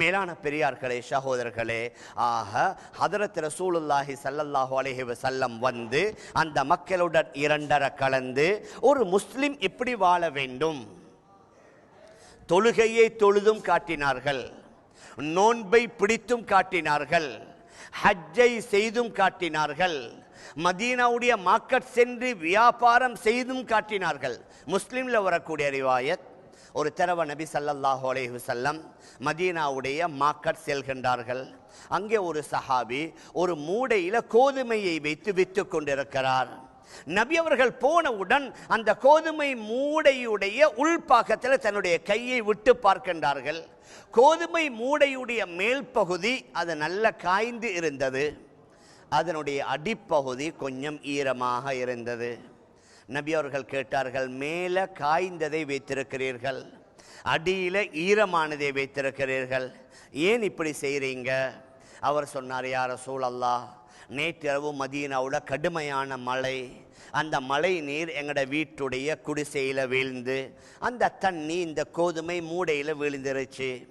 மேலான பெரியார்களே சகோதரர்களே ஆக ஹதரத் ரசூலுல்லாஹி ஸல்லல்லாஹு அலைஹி செல்லம் வந்து அந்த மக்களுடன் இரண்டர கலந்து ஒரு முஸ்லிம் எப்படி வாழ வேண்டும்? தொழுகையை தொழுதும் காட்டினார்கள் நோன்பை பிடித்தும் காட்டினார்கள் ஹஜ்ஜை செய்தும் காட்டினார்கள் மதீனாவுடைய மார்க்கெட் சென்று வியாபாரம் செய்தும் காட்டினார்கள். முஸ்லீமில் வரக்கூடிய ரிவாயத் ஒரு தடவை நபி ஸல்லல்லாஹு அலேஹு செல்லம் மதீனாவுடைய மார்க்கட் செல்கின்றார்கள். அங்கே ஒரு சஹாபி ஒரு மூடையில் கோதுமையை வைத்து விற்று கொண்டிருக்கிறார். நபி அவர்கள் போனவுடன் அந்த கோதுமை மூடையுடைய உள்பாகத்தில் தன்னுடைய கையை விட்டு பார்க்கின்றார்கள். கோதுமை மூடையுடைய மேல் பகுதி அது நல்ல காய்ந்து இருந்தது. அதனுடைய அடிப்பகுதி கொஞ்சம் ஈரமாக இருந்தது. நபி அவர்கள் கேட்டார்கள் மேலே காய்ந்ததை வைத்திருக்கிறீர்கள் அடியில் ஈரமானதை வைத்திருக்கிறீர்கள் ஏன் இப்படி செய்கிறீங்க? அவர் சொன்னார் யார சூழல்லா நேற்றிரவு மதீனாவோட கடுமையான மழை அந்த மழை நீர் எங்களோட வீட்டுடைய குடிசையில் வீழ்ந்து அந்த தண்ணி இந்த கோதுமை மூடையில் விழுந்துருச்சு.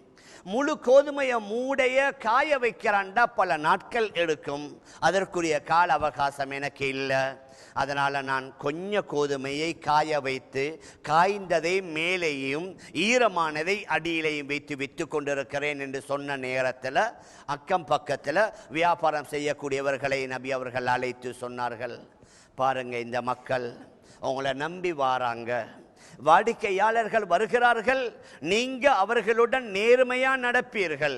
முழு கோதுமையை மூடைய காய வைக்கிறான்டா பல நாட்கள் எடுக்கும். அதற்குரிய கால அவகாசம் எனக்கு இல்லை. அதனால் நான் கொஞ்ச கோதுமையை காய வைத்து காய்ந்ததை மேலேயும் ஈரமானதை அடியிலையும் வைத்து விற்று கொண்டிருக்கிறேன் என்று சொன்ன நேரத்தில் அக்கம் பக்கத்தில் வியாபாரம் செய்யக்கூடியவர்களை நபி அவர்கள் அழைத்து சொன்னார்கள். பாருங்கள் இந்த மக்கள் உங்களை நம்பி வாராங்க. வாடிக்கையாளர்கள் வருகிறார்கள் நீங்க அவர்களுடன் நேர்மையா நடப்பீர்கள்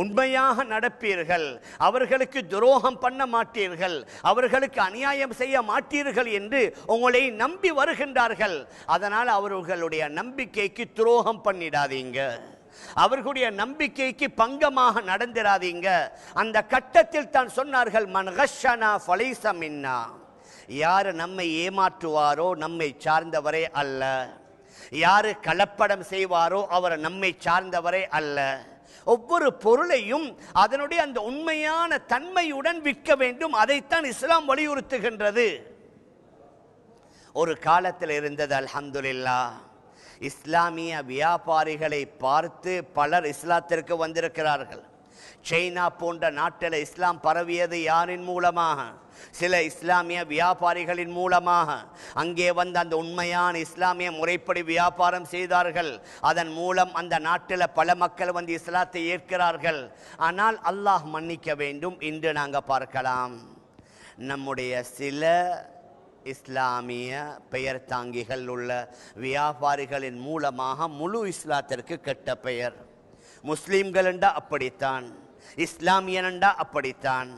உண்மையாக நடப்பீர்கள் அவர்களுக்கு துரோகம் பண்ண மாட்டீர்கள் அவர்களுக்கு அநியாயம் செய்ய மாட்டீர்கள் என்று உங்களை நம்பி வருகின்றார்கள். அதனால் அவர்களுடைய நம்பிக்கைக்கு துரோகம் பண்ணிடாதீங்க. அவர்களுடைய நம்பிக்கைக்கு பங்கமாக நடந்திராதீங்க. அந்த கட்டத்தில் தான் சொன்னார்கள் மன்ஹஷனா ஃபலைசமின்னா யார் நம்மை ஏமாற்றுவாரோ நம்மை சார்ந்தவரே அல்ல. யாரு கலப்படம் செய்வாரோ அவர் நம்மை சார்ந்தவரே அல்ல. ஒவ்வொரு பொருளையும் அதனுடைய அந்த உண்மையான தன்மையுடன் விற்க வேண்டும். அதைத்தான் இஸ்லாம் வலியுறுத்துகின்றது. ஒரு காலத்தில் இருந்தது அல்ஹம்துல்லா இஸ்லாமிய வியாபாரிகளை பார்த்து பலர் இஸ்லாத்திற்கு வந்திருக்கிறார்கள். சைனா போன்ற நாட்டில் இஸ்லாம் பரவியது யாரின் மூலமாக? சில இஸ்லாமிய வியாபாரிகளின் மூலமாக. அங்கே வந்து அந்த உண்மையான இஸ்லாமிய முறைப்படி வியாபாரம் செய்தார்கள். அதன் மூலம் அந்த நாட்டில் பல மக்கள் வந்து இஸ்லாத்தை ஏற்கிறார்கள். ஆனால் அல்லாஹ் மன்னிக்க வேண்டும் இன்று நாங்கள் பார்க்கலாம். நம்முடைய சில இஸ்லாமிய பெயர் தாங்கிகள் உள்ள வியாபாரிகளின் மூலமாக முழு இஸ்லாத்திற்கு கெட்ட பெயர். முஸ்லீம்கள் என்றா அப்படித்தான் இஸ்லாமியனண்டா அப்படித்தான்.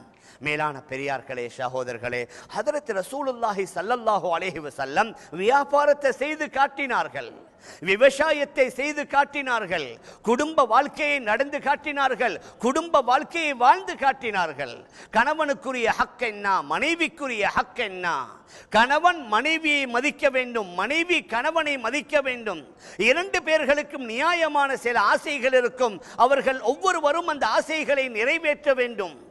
மேலான பெரியார்களே சகோதரர்களே ஹதரத் ரசூலுல்லாஹி சல்லல்லாஹு அலேஹி வசல்லம் வியாபாரத்தை செய்து காட்டினார்கள். விவசாயத்தை செய்து காட்டினார்கள். குடும்ப வாழ்க்கையை நடந்து காட்டினார்கள். குடும்ப வாழ்க்கையை வாழ்ந்து காட்டினார்கள். கணவனுக்குரிய ஹக் என்ன? மனைவிக்குரிய ஹக் என்ன? கணவன் மனைவியை மதிக்க வேண்டும். மனைவி கணவனை மதிக்க வேண்டும். இரண்டு பேர்களுக்கும் நியாயமான சில ஆசைகள் இருக்கும். அவர்கள் ஒவ்வொருவரும் அந்த ஆசைகளை நிறைவேற்ற வேண்டும்.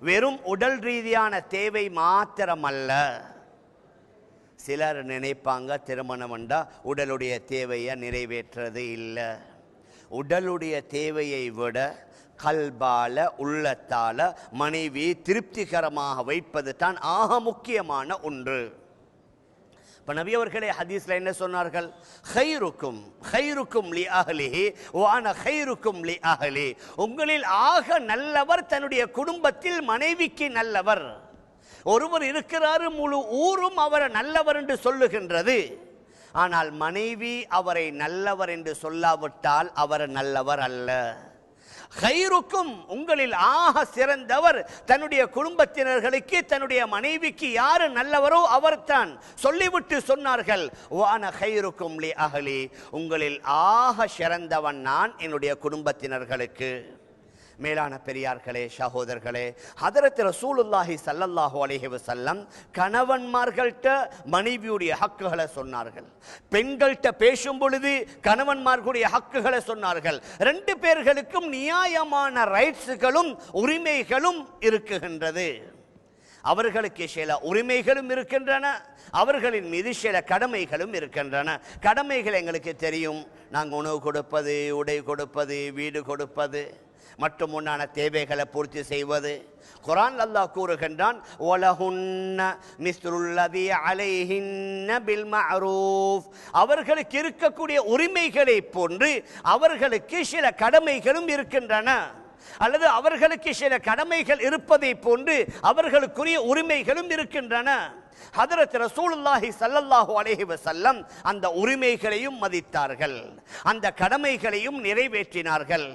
வெறும் உடல் ரீதியான தேவை மாத்திரமல்ல. சிலர் நினைப்பாங்க திருமணம் வந்தா உடலுடைய தேவையை நிறைவேற்றது இல்லை. உடலுடைய தேவையை விட கல்பால உள்ளத்தால மனைவி திருப்திகரமாக வைப்பது தான் ஆக முக்கியமான ஒன்று. இப்போ நபி அவர்களே ஹதீஸில் என்ன சொன்னார்கள்? ஹைருக்கும் ஹைருக்கும் லி அகலி வான ஹைருக்கும் லி அகலி உங்களில் ஆக நல்லவர் தன்னுடைய குடும்பத்தில் மனைவிக்கு நல்லவர். ஒருவர் இருக்கிறாரு முழு ஊரும் அவரை நல்லவர் என்று சொல்லுகின்றது. ஆனால் மனைவி அவரை நல்லவர் என்று சொல்லாவிட்டால் அவர் நல்லவர் அல்ல. ஹைருக்கும் உங்களில் ஆக சிறந்தவர் தன்னுடைய குடும்பத்தினர்களுக்கு தன்னுடைய மனைவிக்கு யாரு நல்லவரோ அவர்தான் சொல்லிவிட்டு சொன்னார்கள். வான ஹைருக்கும் லி அகலி உங்களில் ஆக சிறந்தவன் நான் என்னுடைய குடும்பத்தினர்களுக்கு. மேலான பெரியார்களே சகோதரர்களே ஹதரத் ரசூலுல்லாஹி சல்லல்லாஹு அலைஹி செல்லம் கணவன்மார்கள்ட்ட மனைவியுடைய ஹக்குகளை சொன்னார்கள். பெண்கள்கிட்ட பேசும் பொழுது கணவன்மார்களுடைய ஹக்குகளை சொன்னார்கள். ரெண்டு பேர்களுக்கும் நியாயமான ரைட்ஸுகளும் உரிமைகளும் இருக்குகின்றது. அவர்களுக்கு சில உரிமைகளும் இருக்கின்றன அவர்களின் மீது சில கடமைகளும் இருக்கின்றன. கடமைகள் எங்களுக்கு தெரியும். நாங்கள் உணவு கொடுப்பது உடை கொடுப்பது வீடு கொடுப்பது மற்றும் உண்டான தேவைகளை பூர்த்தி செய்வது. குரான் அல்லாஹ் கூறுகின்றான் ஒலஹுன்ன மிஸ்ருல்லதி அலைஹின்ன பில் மஅரூஃப் அவர்களுக்கு இருக்கக்கூடிய உரிமைகளை போன்று அவர்களுக்கு சில கடமைகளும் இருக்கின்றன. அல்லது அவர்களுக்கு சில கடமைகள் இருப்பதை போன்று அவர்களுக்குரிய உரிமைகளும் இருக்கின்றன. ஹதரத் ரசூலுல்லாஹி சல்லல்லாஹு அலேஹி வசல்லம் அந்த உரிமைகளையும் மதித்தார்கள். அந்த கடமைகளையும் நிறைவேற்றினார்கள்.